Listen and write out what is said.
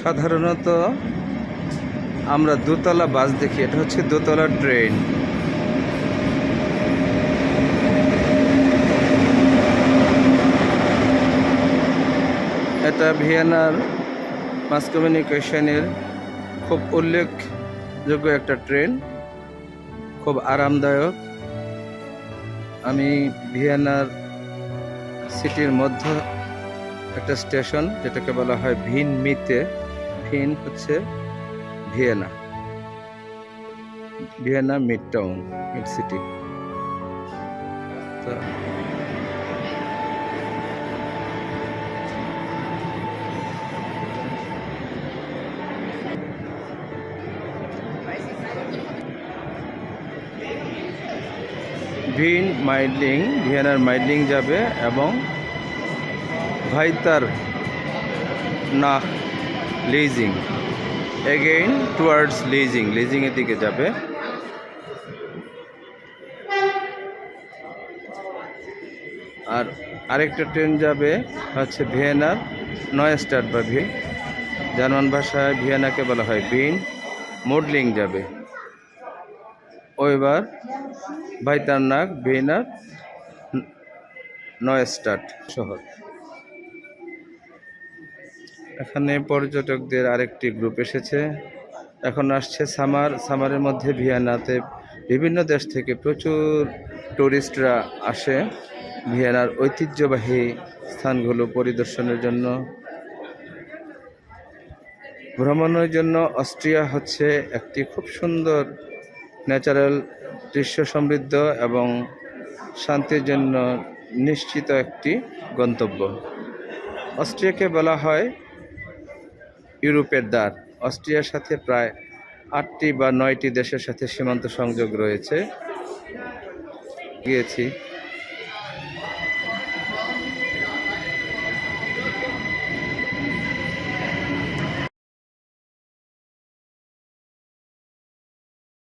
সাধারণত আমরা দোতলা বাস দেখি, এটা হচ্ছে দোতলা ট্রেন। এটা ভিয়েনার মাস কমিউনিকেশনের খুব উল্লেখযোগ্য একটা ট্রেন, খুব আরামদায়ক। আমি ভিয়েনার সিটির মধ্যে একটা স্টেশন, যেটাকে বলা হয় ভিন মিতে ভিন হচ্ছে Vienna. Vienna mid town mid city Wien Meidling, ভিয়েনার মাইডলিং যাবে এবং ভাইতার না লিজিং এগেইন টুয়ার্ডস লিজিং লিজিংয়ের দিকে যাবে। আর আরেকটা ট্রেন যাবে হচ্ছে ভিয়েনার নয় স্টার বা ভি। জার্মান ভাষায় ভিয়েনাকে বলা হয় বিন। মোডলিং যাবে। ওইবার ভাইতারনাক ভিয়েনার নয় স্টার্ট শহর। এখানে পর্যটকদের আরেকটি গ্রুপ এসেছে। এখন আসছে সামার। সামারের মধ্যে ভিয়েনাতে বিভিন্ন দেশ থেকে প্রচুর টুরিস্টরা আসে। ভিয়েনার ঐতিহ্যবাহী স্থানগুলো পরিদর্শনের জন্য। ভ্রমণের জন্য অস্ট্রিয়া হচ্ছে একটি খুব সুন্দর ন্যাচারাল, দৃশ্য সমৃদ্ধ এবং শান্তির জন্য নিশ্চিত একটি গন্তব্য। অস্ট্রিয়াকে বলা হয় ইউরোপের দ্বার। অস্ট্রিয়ার সাথে প্রায় আটটি বা নয়টি দেশের সাথে সীমান্ত সংযোগ রয়েছে। গিয়েছি।